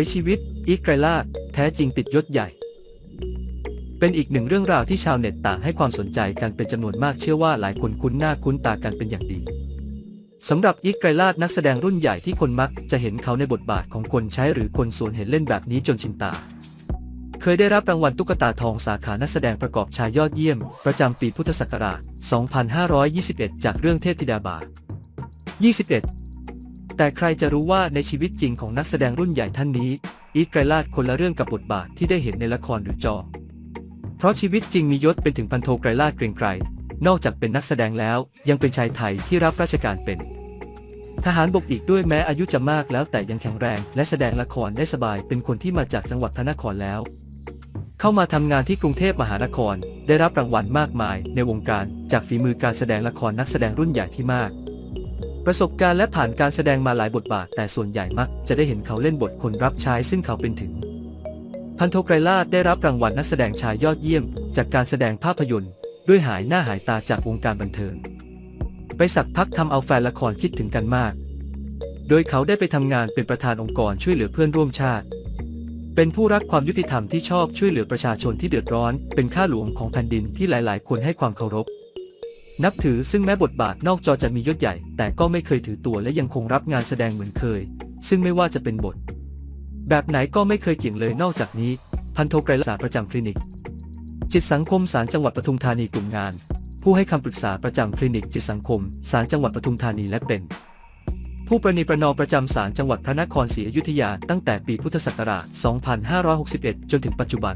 ยชีวิต อีกไกรลาดแท้จริงติดยศใหญ่ เป็นอีกหนึ่งเรื่องราวที่ชาวเน็ตต่างให้ความสนใจกันเป็นจำนวนมากเชื่อว่าหลายคนคุ้นหน้าคุ้นตากันเป็นอย่างดีสำหรับอีกไกรลาดนักแสดงรุ่นใหญ่ที่คนมักจะเห็นเขาในบทบาทของคนใช้หรือคนสวนเห็นเล่นแบบนี้จนชินตา เคยได้รับรางวัลตุ๊กตาทองสาขานักแสดงประกอบชายยอดเยี่ยม ประจำปีพุทธศักราช 2521 จากเรื่องเทพธิดาบา21 แต่ใครจะรู้ว่าในชีวิตจริงของนักแสดงรุ่นใหญ่ท่านนี้ อีทไกรลาดคนละเรื่องกับบทบาทที่ได้เห็นในละครหรือจอ เพราะชีวิตจริงมียศเป็นถึงพันโทไกรลาดเกรียงไกรนอกจากเป็นนักแสดงแล้ว ยังเป็นชายไทยที่รับราชการเป็น ทหารบกอีกด้วยแม้อายุจะมากแล้วแต่ยังแข็งแรง และแสดงละครได้สบายเป็นคนที่มาจากจังหวัดพระนครแล้ว เข้ามาทำงานที่กรุงเทพมหานคร ได้รับรางวัลมากมาย ในวงการจากฝีมือการแสดงละครนักแสดงรุ่นใหญ่ที่มาก ประสบการณ์และผ่านการแสดงมาหลายบทบาท แต่ส่วนใหญ่มักจะได้เห็นเขาเล่นบทคนรับใช้ซึ่งเขาเป็นถึง พันโทไกรลาดได้รับรางวัลนักแสดงชายยอดเยี่ยม จากการแสดงภาพยนตร์ ด้วยหายหน้าหายตาจากวงการบันเทิง ไปสักพักทำเอาแฟนละครคิดถึงกันมาก โดยเขาได้ไปทำงานเป็นประธานองค์กรช่วยเหลือเพื่อนร่วมชาติ เป็นผู้รักความยุติธรรมที่ชอบช่วยเหลือประชาชนที่เดือดร้อน เป็นข้าหลวงของแผ่นดินที่หลาย ๆ คนให้ความเคารพ นับถือซึ่งแม้บทบาทนอกจอจะมียศใหญ่ แต่ก็ไม่เคยถือตัวและยังคงรับงานแสดงเหมือนเคย ซึ่งไม่ว่าจะเป็นบท แบบไหนก็ไม่เคยเกี่ยงเลยนอกจากนี้ พันโทไกรลาประจำคลินิก จิตสังคมศาลจังหวัดปทุมธานีกลุ่มงาน ผู้ให้คำปรึกษาประจำคลินิกจิตสังคมศาลจังหวัดปทุมธานีและเป็น ผู้ประนีประนอมประจำศาลจังหวัดพระนครศรีอยุธยาตั้งแต่ปีพุทธศักราช 2561 จนถึงปัจจุบัน